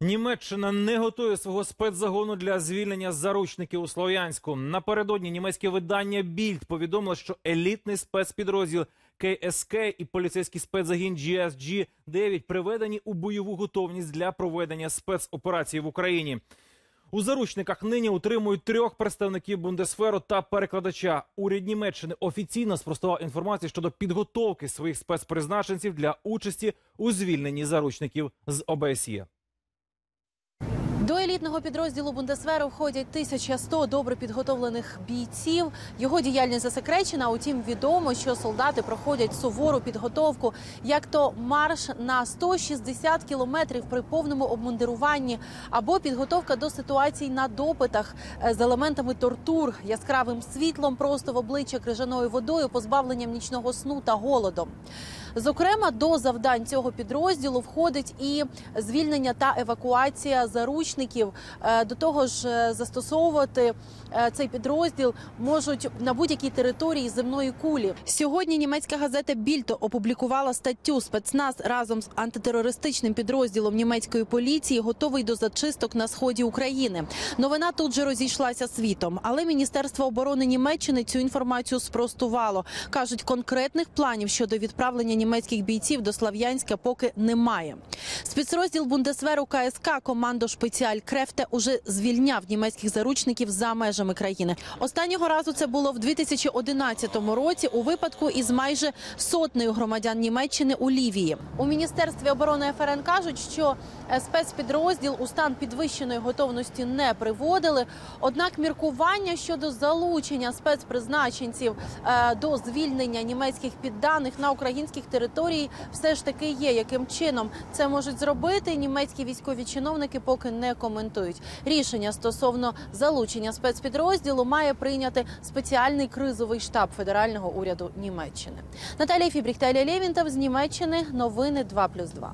Німеччина не готує свого спецзагону для звільнення заручників у Слов'янську. Напередодні німецьке видання Більд повідомило, що елітний спецпідрозділ КСК і поліцейський спецзагін GSG 9 приведені у бойову готовність для проведення спецоперації в Україні. У заручниках нині утримують трьох представників Бундесферу та перекладача. Уряд Німеччини офіційно спростував інформацію щодо підготовки своїх спецпризначенців для участі у звільненні заручників з ОБСЄ. Елітного підрозділу Бундесверу входять 1100 добре підготовлених бійців. Його діяльність засекречена. Утім, відомо, що солдати проходять сувору підготовку, як то марш на 160 кілометрів при повному обмундируванні, або підготовка до ситуацій на допитах е, з елементами тортур, яскравим світлом просто в обличчя крижаною водою, позбавленням нічного сну та голодом. Зокрема, до завдань цього підрозділу входить і звільнення та евакуація заручників. Е, До того ж, е, застосовувати е, цей підрозділ можуть на будь-якій території земної кулі. Сьогодні німецька газета Більто опублікувала статтю спецназ разом з антитерористичним підрозділом німецької поліції готовий до зачисток на сході України. Новина тут же розійшлася світом, але Міністерство оборони Німеччини цю інформацію спростувало. кажуть, конкретних планів щодо відправлення німецьких бійців до Слав'янська поки немає. Спецрозділ Бундесверу КСК командо Шпеціаль Крефте уже звільняв німецьких заручників за межами країни. Останнього разу це було в 2011 році у випадку із майже сотнею громадян Німеччини у Лівії. У міністерстві оборони ФРН кажуть, що е, спецпідрозділ у стан підвищеної готовності не приводили. Однак міркування щодо залучення спецпризначенців е, до звільнення німецьких підданих на українських території все ж таки є. Яким чином це можуть зробити? Німецькі військові чиновники поки не коментують. Рішення стосовно залучення спецпідрозділу має прийняти спеціальний кризовий штаб федерального уряду Німеччини. Наталія Фібріх та Лєвінтов з Німеччини. Новини 2+,2.